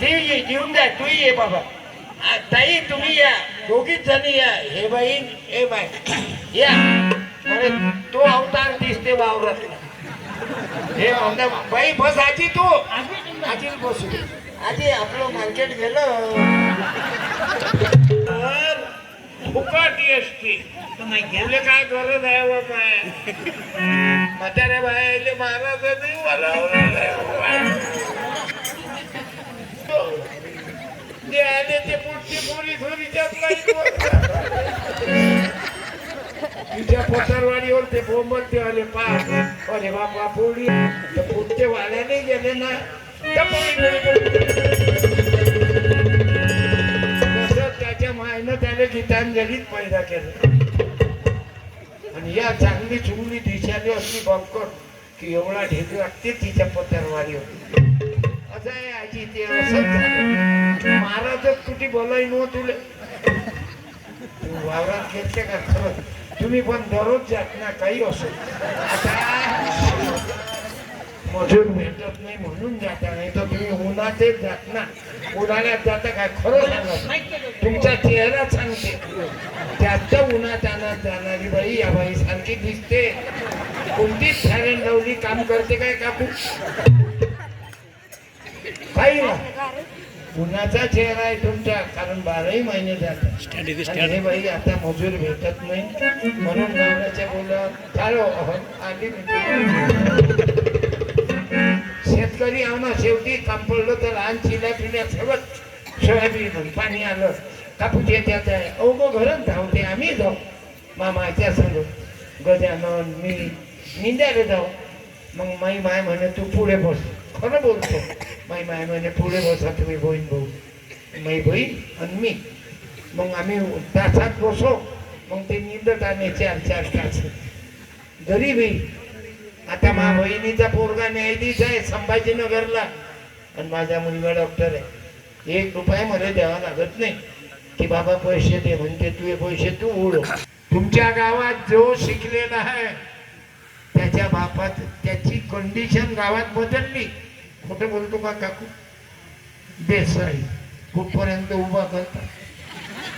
ती घेऊन द्या जा तू ये बाबा. ताई तुम्ही या. दोघीच जणी या. हे बाई हे बाय या. म्हणजे तो अवतार दिसते वावरातला हे म्हणता बाई बस आजी तू. आजी बसू आजी आपलं मार्केट गेलं. तर फुकट असते गेले काय गरज आहे बाबा? काय म्हाताऱ्या बायाले महाराज ते आले ते पुढची पोरी थोडीच्यात तिच्या पोटारवाडीवर ते बोंबलते आले पा अरे बापा पोळी पुढचे वाल्याने गेले ना. तसं त्याच्या मायनं त्याने गीतांजलीत पैदा केलं. आणि या चांगली चुंगली दिशाने असली बघकर की एवढा ढेकू लागते तिच्या पोटारवाडीवर असं आहे आजी ते असं महाराजच कुठे बोलाय नो तुले? वावरात घेतले का खरं? तुम्ही पण दररोज जात ना काही असो. आता मजूर भेटत नाही म्हणून जाता नाही तर तुम्ही उन्हातच जात ना. उन्हाळ्यात जाता काय खरं सांगा. तुमचा चेहरा सांगते. त्याच्या उन्हात आणत जाणारी बाई या बाई सारखी दिसते. कोणतीच फॅरेन लावली काम करते काय काकू? काही ना उन्हाचा चेहरा आहे तुमचा कारण बाराही महिने जातात हे बाई आता मजूर भेटत नाही. म्हणून नवऱ्याच्या बोला चालो आली. शेतकरी ना शेवटी काम पडलं तर लहान चिल्या पिल्या सगळं सोयाबीन पाणी आलं. कापूस येत्यात आहे. अवघं घरच धावते आम्ही जाऊ. मामाच्या संग. गजानन मी निंद्याला जाऊ. मग माई माय म्हणे तू पुढे बस. खरं बोलतो? माई माय म्हणे पुढे बसा तुम्ही बहीण भाऊ. माई बहीण आणि मी. मग आम्ही तासात बसो. मग ते निंदत आणायचे चार चार तास. गरीबी आता मा बहिणीचा पोरगा न्यायाधीश आहे संभाजीनगरला. आणि माझा मुलगा डॉक्टर आहे. एक रुपया मला द्यावा लागत नाही. की बाबा पैसे दे म्हणते तू हे पैसे तू उड तुमच्या गावात जो शिकलेला आहे त्याच्या बापात त्याची कंडिशन गावात बदलली. कुठे बोलतो का काकू? देसाई कुठपर्यंत उभा करतात?